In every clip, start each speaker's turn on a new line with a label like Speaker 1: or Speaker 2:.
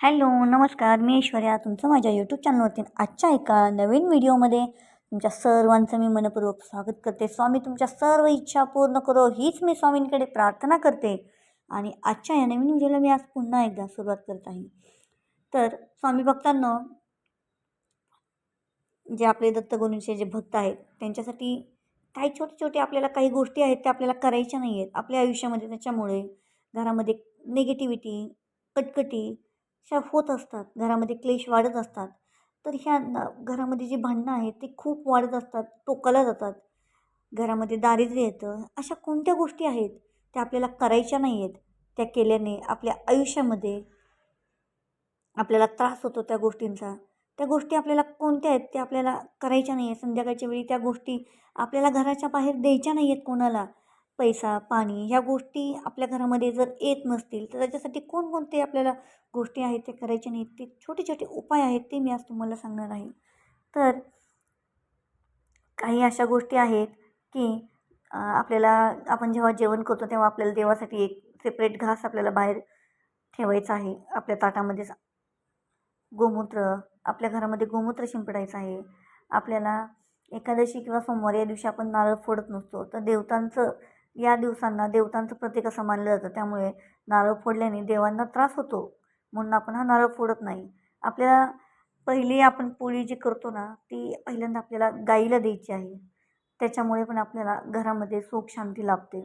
Speaker 1: Hello नमस्कार. मी ऐश्वर्या. तुमचं माझ्या यूट्यूब चॅनलवरती आजच्या एका नवीन व्हिडिओमध्ये तुमच्या सर्वांचं मी मनपूर्वक स्वागत करते. स्वामी तुमच्या सर्व इच्छा पूर्ण करो. हीच मी स्वामींकडे प्रार्थना करते. आणि आजच्या या नवीन व्हिडिओला मी आज पुन्हा एकदा सुरुवात करत आहे. तर स्वामी भक्तांना जे आपले दत्तगुरूंचे जे भक्त आहेत त्यांच्यासाठी काही छोटे छोटे आपल्याला काही गोष्टी आहेत त्या आपल्याला करायच्या नाही आहेत आपल्या आयुष्यामध्ये त्याच्यामुळे घरामध्ये निगेटिव्हिटी कटकटी अशा होत असतात घरामध्ये क्लेश वाढत असतात. तर ह्या घरामध्ये जी भांडणं आहेत ती खूप वाढत असतात टोकाला जातात. घरामध्ये दारिद्र्य येतं. अशा कोणत्या गोष्टी आहेत त्या आपल्याला करायच्या नाही आहेत त्या केल्याने आपल्या आयुष्यामध्ये आपल्याला त्रास होतो त्या गोष्टींचा? त्या गोष्टी आपल्याला कोणत्या आहेत त्या आपल्याला करायच्या नाही आहेत संध्याकाळच्या वेळी त्या गोष्टी आपल्याला घराच्या बाहेर द्यायच्या नाही आहेत कोणाला? पैसा पाणी ह्या गोष्टी आपल्या घरामध्ये जर येत नसतील तर त्याच्यासाठी कोणकोणते आपल्याला गोष्टी आहेत ते करायचे नाहीत? ते छोटे छोटे उपाय आहेत ते मी आज तुम्हाला सांगणार आहे. तर काही अशा गोष्टी आहेत की आपल्याला आपण जेव्हा जेवण करतो तेव्हा आपल्याला देवासाठी एक सेपरेट घास आपल्याला बाहेर ठेवायचा आहे. आपल्या ताटामध्ये गोमूत्र आपल्या घरामध्ये गोमूत्र शिंपडायचं आहे. आपल्याला एकादशी किंवा सोमवार या दिवशी आपण नारळ फोडत नसतो. तर देवतांचं या दिवसांना देवतांचं प्रतीक असं मानलं जातं. त्यामुळे नारळ फोडल्याने देवांना त्रास होतो. म्हणून आपण हा नारळ फोडत नाही. आपल्याला पहिली आपण पोळी जी करतो ना ती पहिल्यांदा आपल्याला गाईला द्यायची आहे. त्याच्यामुळे पण आपल्याला घरामध्ये सुख शांती लाभते.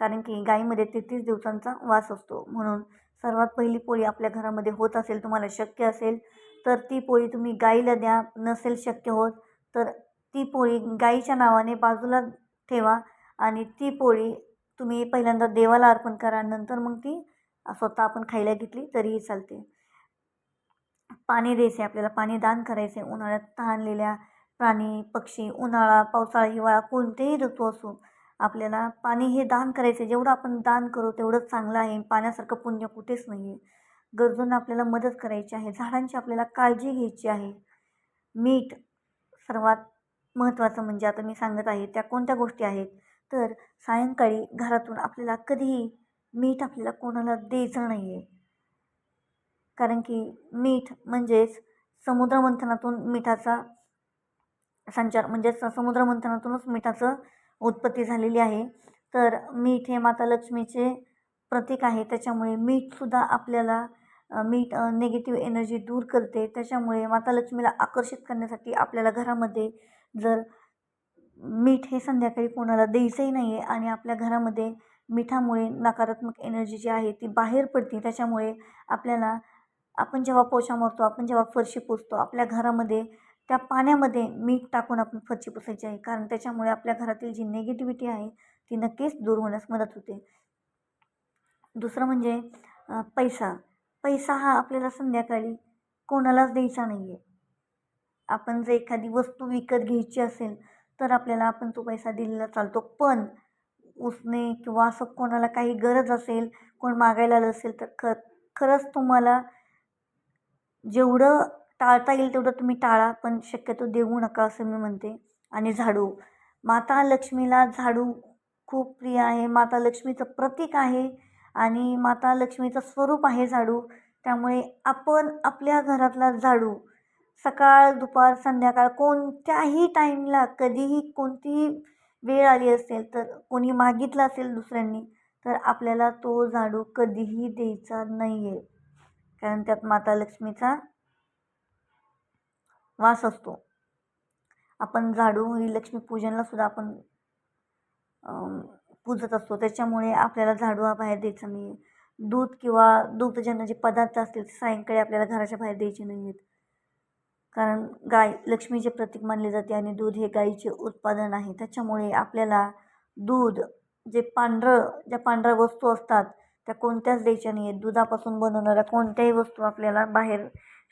Speaker 1: कारण की गाईमध्ये तेहतीस दिवसांचा वास असतो. म्हणून सर्वात पहिली पोळी आपल्या घरामध्ये होत असेल तुम्हाला शक्य असेल तर ती पोळी तुम्ही गाईला द्या. नसेल शक्य होत तर ती पोळी गाईच्या नावाने बाजूला ठेवा. आणि ती पोळी तुम्ही पहिल्यांदा देवाला अर्पण करा नंतर मग ती स्वतः आपण खायला घेतली तरीही चालते. पाणी द्यायचे आपल्याला पाणी दान करायचे. उन्हाळ्यात तहानलेल्या प्राणी पक्षी उन्हाळा पावसाळा हिवाळा कोणतेही ऋतू असो आपल्याला पाणी हे दान करायचे. जेवढं आपण दान करू तेवढंच चांगलं आहे. पाण्यासारखं पुण्य कुठेच नाही आहे गरजूंना आपल्याला मदत करायची आहे. झाडांची आपल्याला काळजी घ्यायची आहे. मीठ सर्वात महत्त्वाचं म्हणजे आता मी सांगत आहे त्या कोणत्या गोष्टी आहेत? तर सायंकाळी घरातून आपल्याला कधीही मीठ आपल्याला कोणाला द्यायचं नाही आहे कारण की मीठ म्हणजेच समुद्रमंथनातून मिठाचा संचार म्हणजेच समुद्रमंथनातूनच मिठाचं उत्पत्ती झालेली आहे. तर मीठ हे माता लक्ष्मीचे प्रतीक आहे. त्याच्यामुळे मीठसुद्धा आपल्याला मीठ निगेटिव्ह एनर्जी दूर करते. त्याच्यामुळे माता लक्ष्मीला आकर्षित करण्यासाठी आपल्याला घरामध्ये जर मीठ हे संध्याकाळी कोणाला द्यायचंही नाही आहे आणि आपल्या घरामध्ये मिठामुळे नकारात्मक एनर्जी जी आहे ती बाहेर पडते. त्याच्यामुळे आपल्याला आपण जेव्हा पोछा मारतो आपण जेव्हा फरशी पुसतो आपल्या घरामध्ये त्या पाण्यामध्ये मीठ टाकून आपण फरशी पुसायची आहे. कारण त्याच्यामुळे आपल्या घरातील जी निगेटिव्हिटी आहे ती नक्कीच दूर होण्यास मदत होते. दुसरं म्हणजे पैसा. पैसा हा आपल्याला संध्याकाळी कोणालाच द्यायचा नाही आहे आपण जर एखादी वस्तू विकत घ्यायची असेल तर आपल्याला आपण तो पैसा दिलेला चालतो. पण उसने किंवा असं कोणाला काही गरज असेल कोण मागायला आलं असेल तर ख खरंच तुम्हाला जेवढं टाळता येईल तेवढं तुम्ही टाळा पण शक्यतो देऊ नका असं मी म्हणते. आणि झाडू. माता लक्ष्मीला झाडू खूप प्रिय आहे. माता लक्ष्मीचं प्रतीक आहे आणि माता लक्ष्मीचं स्वरूप आहे झाडू. त्यामुळे आपण आपल्या घरातला झाडू सकाळ दुपार संध्याकाळ कोणत्याही टाईमला कधीही कोणतीही वेळ आली असेल तर कोणी मागितलं असेल दुसऱ्यांनी तर आपल्याला तो झाडू कधीही द्यायचा नाही आहे कारण त्यात माता लक्ष्मीचा वास असतो. आपण झाडू ही लक्ष्मीपूजनला सुद्धा आपण पूजत असतो. त्याच्यामुळे आपल्याला झाडू हा बाहेर द्यायचा नाही आहे दूध किंवा दुग्धजन्य जे पदार्थ असतील ते सायंकाळी आपल्याला घराच्या बाहेर द्यायचे नाही आहेत कारण गाय लक्ष्मीचे प्रतीक मानले जाते आणि दूध हे गाईचे उत्पादन आहे. त्याच्यामुळे आपल्याला दूध जे पांढरं ज्या पांढऱ्या वस्तू असतात त्या कोणत्याच द्यायच्या नाही आहेत दुधापासून बनवणाऱ्या कोणत्याही वस्तू आपल्याला बाहेर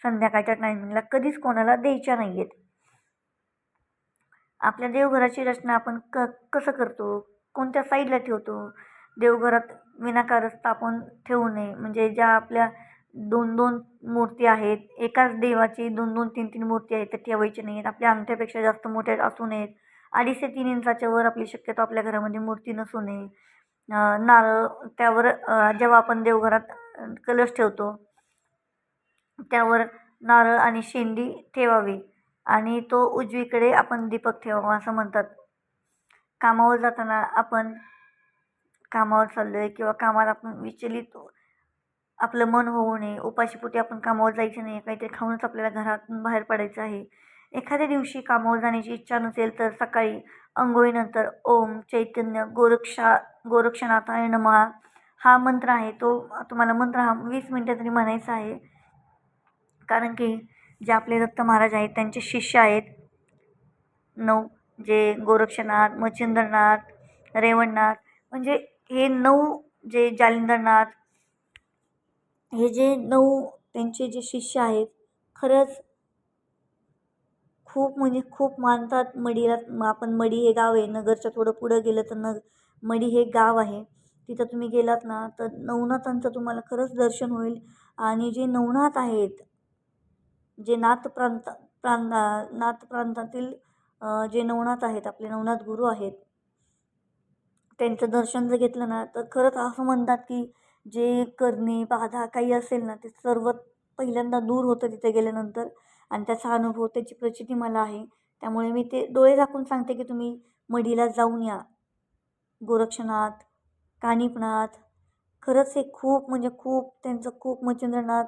Speaker 1: संध्याकाळच्या टायमिंगला कधीच कोणाला द्यायच्या नाही आहेत आपल्या देवघराची रचना आपण क कसं करतो? कोणत्या साईडला ठेवतो? देवघरात विनाकारच स्थापन ठेवू नये. म्हणजे ज्या आपल्या दोन दोन मूर्ती आहेत. एकाच देवाची दोन दोन तीन तीन मूर्ती आहेत. तर ठेवायची नाही आहेत आपल्या अंगठ्यापेक्षा जास्त मोठ्या असू नयेत. अडीच ते तीन इंचाच्या वर आपली शक्यतो आपल्या घरामध्ये मूर्ती नसू नये. नारळ त्यावर जेव्हा आपण देवघरात कलश ठेवतो त्यावर नारळ आणि शेंडी ठेवावी आणि तो उजवीकडे आपण दीपक ठेवावा असं म्हणतात. कामावर जाताना आपण कामावर चाललो आहे किंवा कामात आपण विचलित आपलं मन होऊ नये उपाशीपोटी आपण कामावर जायचं नाही काहीतरी खाऊनच आपल्याला घरातून बाहेर पडायचं आहे. एखाद्या दिवशी कामावर जाण्याची इच्छा नसेल तर सकाळी अंघोळीनंतर ओम चैतन्य गोरक्षा गोरक्षनाथाय नमः हा मंत्र आहे. तो तुम्हाला मंत्र हा वीस मिनटं तरी म्हणायचा आहे. कारण की जे आपले दत्त महाराज आहेत त्यांचे शिष्य आहेत. नऊ जे गोरक्षनाथ मच्छिंद्रनाथ रेवणनाथ म्हणजे हे नऊ जे जालिंदरनाथ हे जे नऊ त्यांचे जे शिष्य आहेत खरंच खूप म्हणजे खूप मानतात मडीला. आपण मडी हे गाव आहे नगरच्या थोडं पुढं गेलं तर न मडी हे गाव आहे. तिथं तुम्ही गेलात ना तर नवनाथांचं तुम्हाला खरंच दर्शन होईल. आणि जे नवनाथ आहेत जे नाथ प्रांत प्रांत नाथ प्रांतातील जे नवनाथ आहेत आपले नवनाथ गुरु आहेत त्यांचं दर्शन जर घेतलं ना तर खरंच असं म्हणतात की जे करणे बाधा काही असेल ना ते सर्व पहिल्यांदा दूर होतं तिथे गेल्यानंतर. आणि त्याचा अनुभव त्याची प्रचिती मला आहे. त्यामुळे मी ते डोळे झाकून सांगते की तुम्ही मडीला जाऊन या. गोरक्षनाथ कानिपनाथ खरंच हे खूप म्हणजे खूप त्यांचं खूप मच्छिंद्रनाथ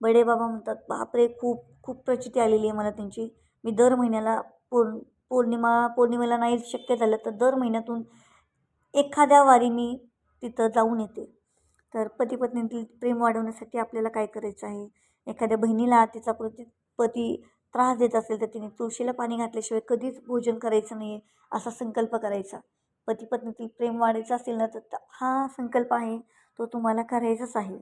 Speaker 1: बडेबाबा म्हणतात. बापरे खूप खूप प्रचिती आलेली आहे मला त्यांची. मी दर महिन्याला पौर् पौर्णिमा पौर्णिमेला नाही शक्य झालं तर दर महिन्यातून एखाद्या वारी मी तिथं जाऊन येते. तर पती पत्नीतील प्रेम वाढवण्यासाठी आपल्याला काय करायचं आहे? एखाद्या बहिणीला तिचा प्रति पती त्रास देत असेल तर तिने तुळशीला पाणी घातल्याशिवाय कधीच भोजन करायचं नाही आहे असा संकल्प करायचा. पती पत्नीतील प्रेम वाढायचं असेल ना तर हा संकल्प आहे तो तुम्हाला करायचाच आहे.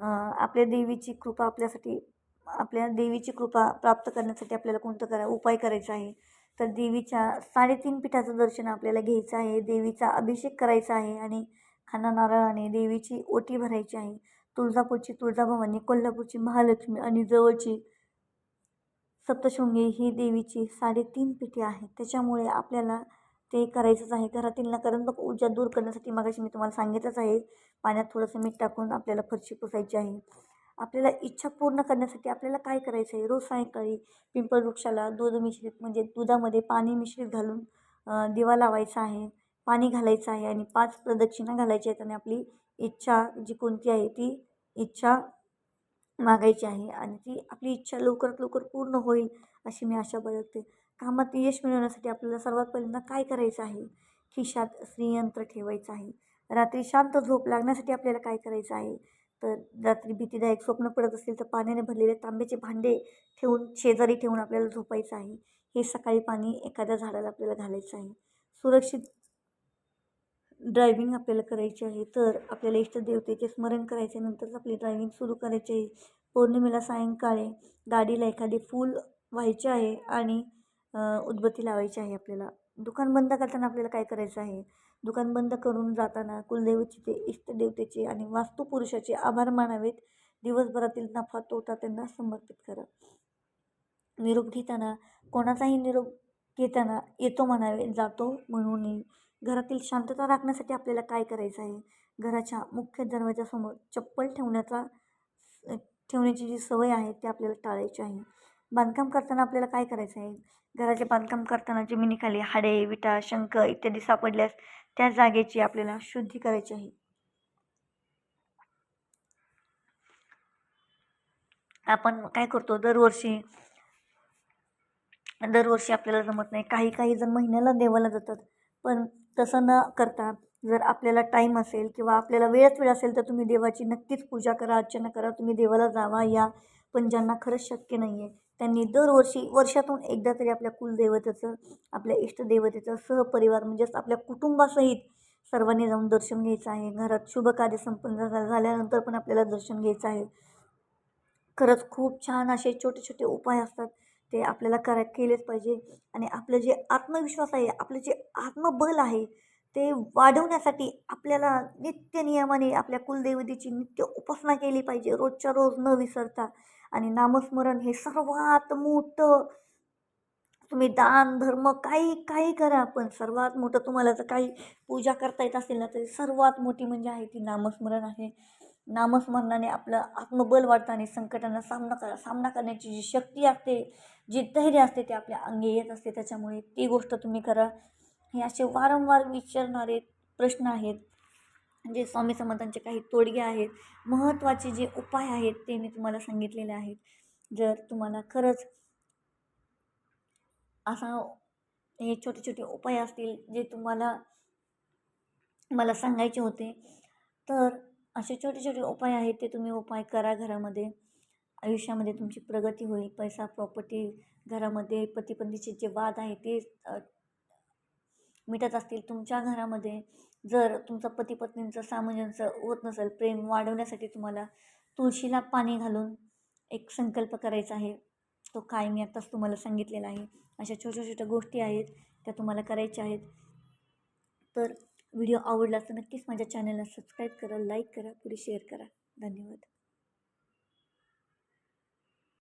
Speaker 1: आपल्या देवीची कृपा आपल्यासाठी आपल्या देवीची कृपा प्राप्त करण्यासाठी आपल्याला कोणतं करा उपाय करायचा आहे? तर देवीच्या साडेतीन पिठाचं दर्शन आपल्याला घ्यायचं आहे देवीचा अभिषेक करायचा आहे आणि खाना नारळाने देवीची ओटी भरायची आहे. तुळजापूरची तुळजाभवानी कोल्हापूरची महालक्ष्मी आणि जवळची सप्तशृंगी ही देवीची साडेतीन पिठे आहेत. त्याच्यामुळे आपल्याला ते करायचंच आहे. घरातील नकारात्मक ऊर्जा दूर करण्यासाठी मगाशी मी तुम्हाला सांगितलंच आहे. पाण्यात थोडंसं मीठ टाकून आपल्याला फरशी पुसायची आहे. आपल्याला इच्छा पूर्ण करण्यासाठी आपल्याला काय करायचं आहे? रोज सायंकाळी पिंपळ वृक्षाला दूध मिश्रित म्हणजे दुधामध्ये पाणी मिश्रित घालून दिवा लावायचा आहे. पाणी घालायचं आहे आणि पाच प्रदक्षिणा घालायच्या आहेत आणि आपली इच्छा जी कोणती आहे ती इच्छा मागायची आहे आणि ती आपली इच्छा लवकरात लवकर पूर्ण होईल अशी मी आशा बाळगते. कामात यश मिळवण्यासाठी आपल्याला सर्वात पहिल्यांदा काय करायचं आहे? खिशात श्रीयंत्र ठेवायचं आहे. रात्री शांत झोप लागण्यासाठी आपल्याला काय करायचं आहे? तर रात्री भीतीदायक स्वप्न पडत असेल तर पाण्याने भरलेले तांब्याचे भांडे ठेवून शेजारी ठेवून आपल्याला झोपायचं आहे. हे सकाळी पाणी एखाद्या झाडाला आपल्याला घालायचं आहे. सुरक्षित ड्रायविंग आपल्याला करायची आहे तर आपल्याला इष्टदेवतेचे स्मरण करायचे नंतरच आपली ड्रायविंग सुरू करायची आहे. पौर्णिमेला सायंकाळी गाडीला एखादी फूल व्हायचे आहे आणि उदबत्ती लावायची आहे आपल्याला. दुकान बंद करताना आपल्याला काय करायचं आहे? दुकान बंद करून जाताना कुलदेवतेचे इष्टदेवतेचे आणि वास्तुपुरुषाचे आभार मानावेत. दिवसभरातील नफा तोटा त्यांना समर्पित करा. निरोप घेताना कोणाचाही निरोप घेताना येतो म्हणावे जातो म्हणून घरातील शांतता राखण्यासाठी आपल्याला काय करायचं आहे? घराच्या मुख्य दरवाजासमोर चप्पल ठेवण्याचा ठेवण्याची जी सवय आहे ती आपल्याला टाळायची आहे. बांधकाम करताना आपल्याला काय करायचं आहे? घराचे बांधकाम करताना जमिनीखाली हाडे विटा शंख इत्यादी सापडल्यास त्या जागेची आपल्याला शुद्धी करायची आहे. आपण काय करतो? दरवर्षी दरवर्षी आपल्याला जमत नाही. काही काही जण महिन्याला देवाला जातात. पण तसं न करता जर आपल्याला टाईम असेल किंवा आपल्याला वेळच वेळ असेल तर तुम्ही देवाची नक्कीच पूजा करा अर्चना करा. तुम्ही देवाला जावा या. पण ज्यांना खरंच शक्य नाही आहे त्यांनी दरवर्षी वर्षातून एकदा तरी आपल्या कुलदेवतेचं आपल्या इष्टदेवतेचं सहपरिवार म्हणजेच आपल्या कुटुंबासहित सर्वांनी जाऊन दर्शन घ्यायचं आहे. घरात शुभ कार्य संपन्न झाल्यानंतर पण आपल्याला दर्शन घ्यायचं आहे. खरंच खूप छान असे छोटे छोटे उपाय असतात. ते आपल्याला करा केलेच पाहिजे. आणि आपलं जे आत्मविश्वास आहे आपलं जे आत्मबल आहे ते वाढवण्यासाठी आपल्याला नित्य नियमाने आपल्या कुलदेवतेची नित्य उपासना केली पाहिजे. रोजच्या रोज न विसरता. आणि नामस्मरण हे सर्वात मोठं तुम्ही दान धर्म काही काही करा पण सर्वात मोठं तुम्हाला जर काही पूजा करता येत असेल ना तरी सर्वात मोठी म्हणजे आहे ती नामस्मरण आहे. नामस्मरणाने आपलं आत्मबल वाढतं आणि संकटांना सामना करा सामना करण्याची जी शक्ती असते जी धैर्य असते ते आपल्या अंगी येत असते. त्याच्यामुळे ती गोष्ट तुम्ही करा. हे असे वारंवार विचारणारे प्रश्न आहेत जे स्वामी समर्थांचे काही तोडगे आहेत. महत्त्वाचे जे उपाय आहेत ते मी तुम्हाला सांगितलेले आहेत. जर तुम्हाला खरंच असा हे छोटे छोटे उपाय असतील जे तुम्हाला मला सांगायचे होते तर असे छोटे छोटे उपाय आहेत ते तुम्ही उपाय करा घरामध्ये. आयुष्यामध्ये तुमची प्रगती होईल. पैसा प्रॉपर्टी घरामध्ये पतीपंतीचे जे वाद आहे ते मिटत असतील. तुमच्या घरामध्ये जर तुमचं पती पत्नींचं सामंजस्य होत नसेल प्रेम वाढवण्यासाठी तुम्हाला तुळशीला पाणी घालून एक संकल्प करायचा आहे. तो काय मी आत्ताच तुम्हाला सांगितलेला आहे. अशा छोट्या छोट्या गोष्टी आहेत त्या तुम्हाला करायच्या आहेत. तर व्हिडिओ आवडला तर नक्कीच माझ्या चॅनलला सबस्क्राईब करा लाईक करा पुढे शेअर करा. धन्यवाद.